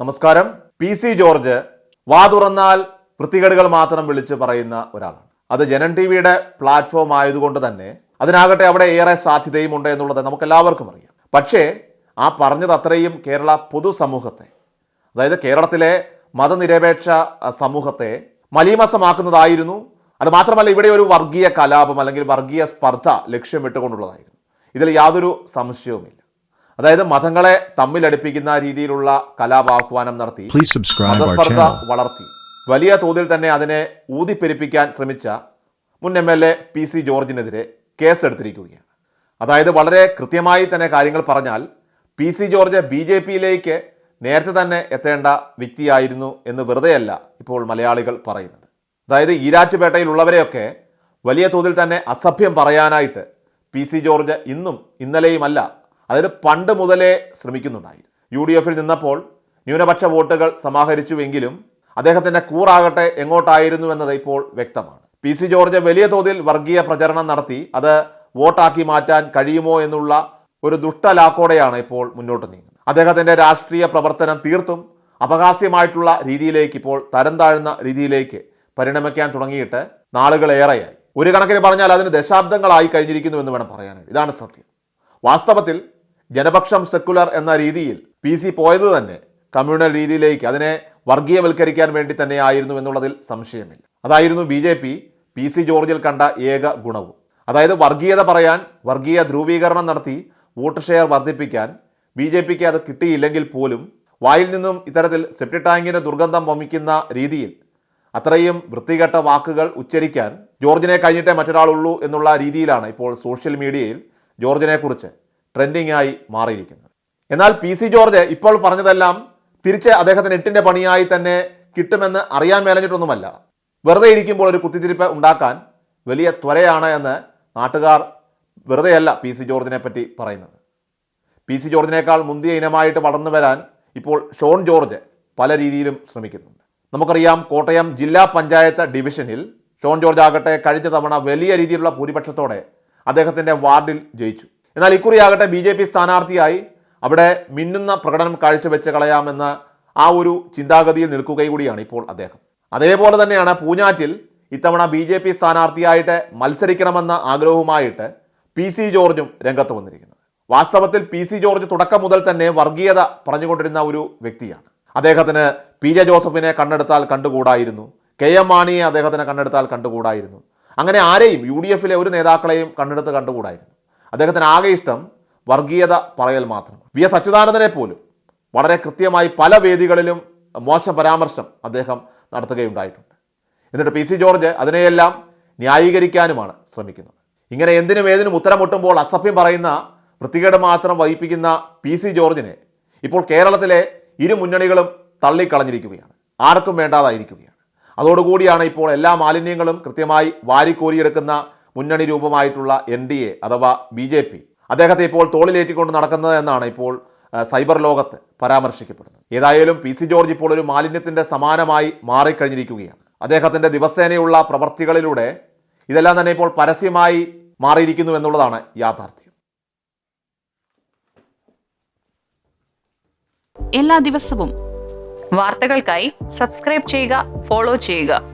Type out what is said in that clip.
നമസ്കാരം. P C George വാ തുറന്നാൽ വൃത്തികേടുകൾ മാത്രം വിളിച്ച് പറയുന്ന ഒരാളാണ്. അത് ജനൻ ടി വിയുടെ പ്ലാറ്റ്ഫോം ആയതുകൊണ്ട് തന്നെ അതിനാകട്ടെ അവിടെ ഏറെ സാധ്യതയും ഉണ്ട് എന്നുള്ളത് നമുക്ക് എല്ലാവർക്കും അറിയാം. പക്ഷേ ആ പറഞ്ഞത് അത്രയും കേരള പൊതുസമൂഹത്തെ അതായത് കേരളത്തിലെ മതനിരപേക്ഷ സമൂഹത്തെ മലീമസമാക്കുന്നതായിരുന്നു. അത് മാത്രമല്ല ഇവിടെ ഒരു വർഗീയ കലാപം അല്ലെങ്കിൽ വർഗീയ സ്പർദ്ധ ലക്ഷ്യമിട്ടുകൊണ്ടുള്ളതായിരുന്നു. ഇതിൽ യാതൊരു സംശയവുമില്ല. അതായത് മതങ്ങളെ തമ്മിലടുപ്പിക്കുന്ന രീതിയിലുള്ള കലാപാഹ്വാനം നടത്തി Please subscribe our മതസ്പർദ്ധ. വളർത്തി. വലിയ തോതിൽ തന്നെ അതിനെ ഊതിപ്പെരിപ്പിക്കാൻ ശ്രമിച്ച മുൻ M L A P C ജോർജിനെതിരെ കേസെടുത്തിരിക്കുകയാണ്. അതായത് വളരെ കൃത്യമായി തന്നെ കാര്യങ്ങൾ പറഞ്ഞാൽ P C George B J പിയിലേക്ക് നേരത്തെ തന്നെ എത്തേണ്ട വ്യക്തിയായിരുന്നു എന്ന് വെറുതെയല്ല ഇപ്പോൾ മലയാളികൾ പറയുന്നത്. അതായത് ഈരാറ്റുപേട്ടയിലുള്ളവരെയൊക്കെ വലിയ തോതിൽ തന്നെ അസഭ്യം പറയാനായിട്ട് പി സി ജോർജ് ഇന്നും ഇന്നലെയുമല്ല അതിന് പണ്ട് മുതലേ ശ്രമിക്കുന്നുണ്ടായിരുന്നു യു ഡി എഫിൽ നിന്നപ്പോൾ ന്യൂനപക്ഷ വോട്ടുകൾ സമാഹരിച്ചുവെങ്കിലും അദ്ദേഹത്തിന്റെ കൂറാകട്ടെ എങ്ങോട്ടായിരുന്നു എന്നത് ഇപ്പോൾ വ്യക്തമാണ്. പി സി ജോർജ് വലിയ തോതിൽ വർഗീയ പ്രചരണം നടത്തി അത് വോട്ടാക്കി മാറ്റാൻ കഴിയുമോ എന്നുള്ള ഒരു ദുഷ്ടലാക്കോടെയാണ് ഇപ്പോൾ മുന്നോട്ട് നീങ്ങുന്നത്. അദ്ദേഹത്തിന്റെ രാഷ്ട്രീയ പ്രവർത്തനം തീർത്തും അപഹാസ്യമായിട്ടുള്ള രീതിയിലേക്ക് ഇപ്പോൾ തരം താഴ്ന്ന രീതിയിലേക്ക് പരിണമിക്കാൻ തുടങ്ങിയിട്ട് നാളുകളേറെയായി. ഒരു കണക്കിന് പറഞ്ഞാൽ അതിന് ദശാബ്ദങ്ങളായി കഴിഞ്ഞിരിക്കുന്നു എന്ന് വേണം പറയാനായിട്ട്. ഇതാണ് സത്യം. വാസ്തവത്തിൽ ജനപക്ഷം സെക്കുലർ എന്ന രീതിയിൽ പി സി പോയത് തന്നെ കമ്മ്യൂണൽ രീതിയിലേക്ക് അതിനെ വർഗീയവൽക്കരിക്കാൻ വേണ്ടി തന്നെ ആയിരുന്നു എന്നുള്ളതിൽ സംശയമില്ല. അതായിരുന്നു B J P P C ജോർജിൽ കണ്ട ഏക ഗുണവും. അതായത് വർഗീയത പറയാൻ വർഗീയ ധ്രുവീകരണം നടത്തി വോട്ട് ഷെയർ വർദ്ധിപ്പിക്കാൻ ബി ജെ പിക്ക് അത് കിട്ടിയില്ലെങ്കിൽ പോലും വായിൽ നിന്നും ഇത്തരത്തിൽ സെപ്റ്റി ടാങ്കിന് ദുർഗന്ധം വമിക്കുന്ന രീതിയിൽ അത്രയും വൃത്തികെട്ട വാക്കുകൾ ഉച്ചരിക്കാൻ ജോർജിനെ കഴിഞ്ഞിട്ടേ മറ്റൊരാളുള്ളൂ എന്നുള്ള രീതിയിലാണ് ഇപ്പോൾ സോഷ്യൽ മീഡിയയിൽ ജോർജിനെ ആയി മാറിയിരിക്കുന്നത്. എന്നാൽ പി സി ജോർജ് ഇപ്പോൾ പറഞ്ഞതെല്ലാം തിരിച്ച് അദ്ദേഹത്തിന് എട്ടിന്റെ പണിയായി തന്നെ കിട്ടുമെന്ന് അറിയാൻ മേലഞ്ഞിട്ടൊന്നുമല്ല. വെറുതെ ഇരിക്കുമ്പോൾ ഒരു കുത്തിത്തിരിപ്പ് ഉണ്ടാക്കാൻ വലിയ ത്വരയാണ് എന്ന് നാട്ടുകാർ വെറുതെയല്ല പി സി ജോർജിനെ പറ്റി പറയുന്നത്. പി സി ജോർജിനേക്കാൾ മുന്തിയ ഇനമായിട്ട് വളർന്നു വരാൻ ഇപ്പോൾ ഷോൺ ജോർജ് പല രീതിയിലും ശ്രമിക്കുന്നുണ്ട്. നമുക്കറിയാം കോട്ടയം ജില്ലാ പഞ്ചായത്ത് ഡിവിഷനിൽ ഷോൺ ജോർജ് ആകട്ടെ കഴിഞ്ഞ തവണ വലിയ രീതിയിലുള്ള ഭൂരിപക്ഷത്തോടെ അദ്ദേഹത്തിന്റെ വാർഡിൽ ജയിച്ചു. എന്നാൽ ഇക്കുറി ആകട്ടെ ബി ജെ പി സ്ഥാനാർത്ഥിയായി അവിടെ മിന്നുന്ന പ്രകടനം കാഴ്ചവെച്ച് കളയാമെന്ന ആ ഒരു ചിന്താഗതിയിൽ നിൽക്കുകയും കൂടിയാണ് ഇപ്പോൾ അദ്ദേഹം. അതേപോലെ തന്നെയാണ് പൂഞ്ഞാറ്റിൽ ഇത്തവണ ബി ജെ പി സ്ഥാനാർത്ഥിയായിട്ട് മത്സരിക്കണമെന്ന ആഗ്രഹവുമായിട്ട് പി സി ജോർജും രംഗത്ത് വന്നിരിക്കുന്നത്. വാസ്തവത്തിൽ പി സി ജോർജ് തുടക്കം മുതൽ തന്നെ വർഗീയത പറഞ്ഞുകൊണ്ടിരുന്ന ഒരു വ്യക്തിയാണ്. അദ്ദേഹത്തിന് പി ജെ ജോസഫിനെ കണ്ടെടുത്താൽ കണ്ടുകൂടായിരുന്നു. കെ എം മാണിയെ അദ്ദേഹത്തിനെ കണ്ടെടുത്താൽ കണ്ടുകൂടായിരുന്നു. അങ്ങനെ ആരെയും യു ഡി എഫിലെ ഒരു നേതാക്കളെയും കണ്ടെടുത്ത് കണ്ടുകൂടായിരുന്നു. അദ്ദേഹത്തിന് ആകെ ഇഷ്ടം വർഗീയത പറയൽ മാത്രം. വി എസ് അച്യുതാനന്ദനെ പോലും വളരെ കൃത്യമായി പല വേദികളിലും മോശം പരാമർശം അദ്ദേഹം നടത്തുകയുണ്ടായിട്ടുണ്ട്. എന്നിട്ട് പി സി ജോർജ് അതിനെയെല്ലാം ന്യായീകരിക്കാനുമാണ് ശ്രമിക്കുന്നത്. ഇങ്ങനെ എന്തിനും ഏതിനും ഉത്തരമുട്ടുമ്പോൾ അസഭ്യം പറയുന്ന വൃത്തികേട് മാത്രം വഹിപ്പിക്കുന്ന പി സി ജോർജിനെ ഇപ്പോൾ കേരളത്തിലെ ഇരു മുന്നണികളും തള്ളിക്കളഞ്ഞിരിക്കുകയാണ്. ആർക്കും വേണ്ടാതായിരിക്കുകയാണ്. അതോടുകൂടിയാണ് ഇപ്പോൾ എല്ലാ മാലിന്യങ്ങളും കൃത്യമായി വാരിക്കോരിയെടുക്കുന്ന മുന്നണി രൂപമായിട്ടുള്ള എൻ ഡി എ അഥവാ ബി ജെ പി. അദ്ദേഹത്തെ ഇപ്പോൾ തോളിലേറ്റിക്കൊണ്ട് നടക്കുന്നത് എന്നാണ് ഇപ്പോൾ സൈബർ ലോകത്ത് പരാമർശിക്കപ്പെടുന്നത്. ഏതായാലും പി സി ജോർജ് ഇപ്പോൾ ഒരു മാലിന്യത്തിന്റെ സമാനമായി മാറിക്കഴിഞ്ഞിരിക്കുകയാണ്. അദ്ദേഹത്തിന്റെ ദിവസേനയുള്ള പ്രവർത്തികളിലൂടെ ഇതെല്ലാം തന്നെ ഇപ്പോൾ പരസ്യമായി മാറിയിരിക്കുന്നു എന്നുള്ളതാണ് യാഥാർത്ഥ്യം. എല്ലാ ദിവസവും വാർത്തകൾക്കായി സബ്സ്ക്രൈബ് ചെയ്യുക ഫോളോ ചെയ്യുക.